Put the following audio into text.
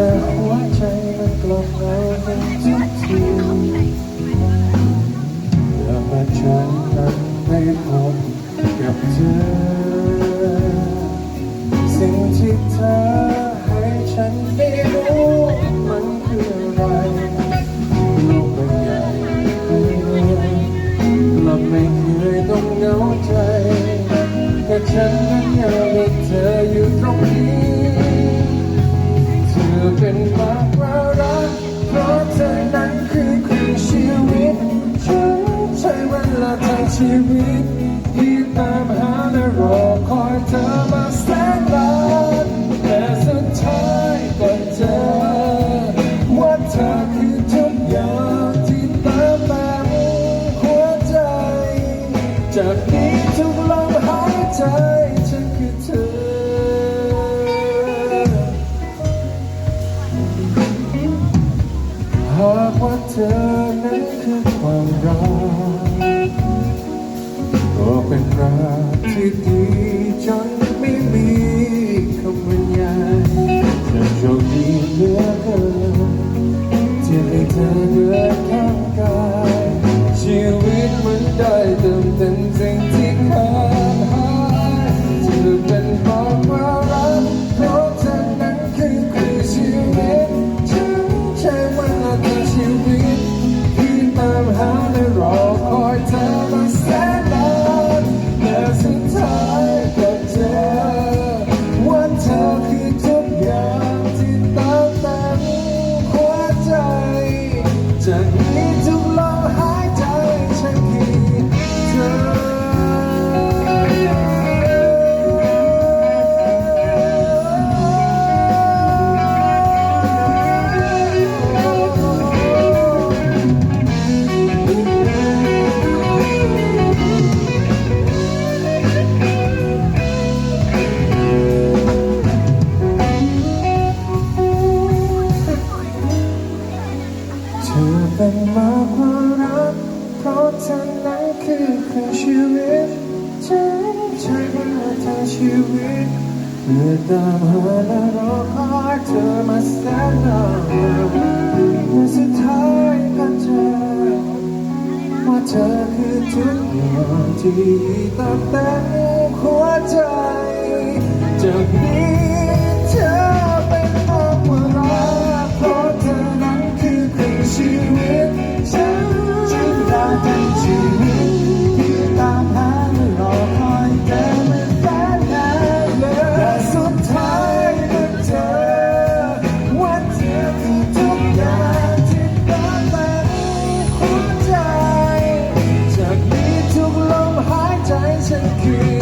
แต่หัวใจมันกลับเราเป็นทุกทีอยามาฉันนั้นได้พบกับเธอ สิ่งที่เธอให้ฉันได้รู้มันคืออะไรโลกใบใหญ่กลับไม่เคยต้องเหงาใจแต่ฉัน ชีวิตที่ตามหาและรอคอยเธอมาแสนนานแต่สุดท้ายก็เจอว่าเธอคือทุกอย่างที่เติมเต็มหัวใจ จากนี้ทุกลมหายใจฉันคือเธอ หากว่าเธอนั้นคือความรัก เป็นรักที่ดีจนไม่มีคำบรรยายฉันโชคดีเหลือเกินที่ได้เธอเดินข้างกาย จาก เป็นมากกว่ารักเพราะเธอนั้นคือครึ่งชีวิตฉันใช้เวลาทั้งชีวิตเพื่อตามหาและรอคอยเธอมาแสนนานและสุดท้ายก็เจอว่าเธอคือทุกอย่างที่เติมเต็มหัวใจจากนี้ and cream.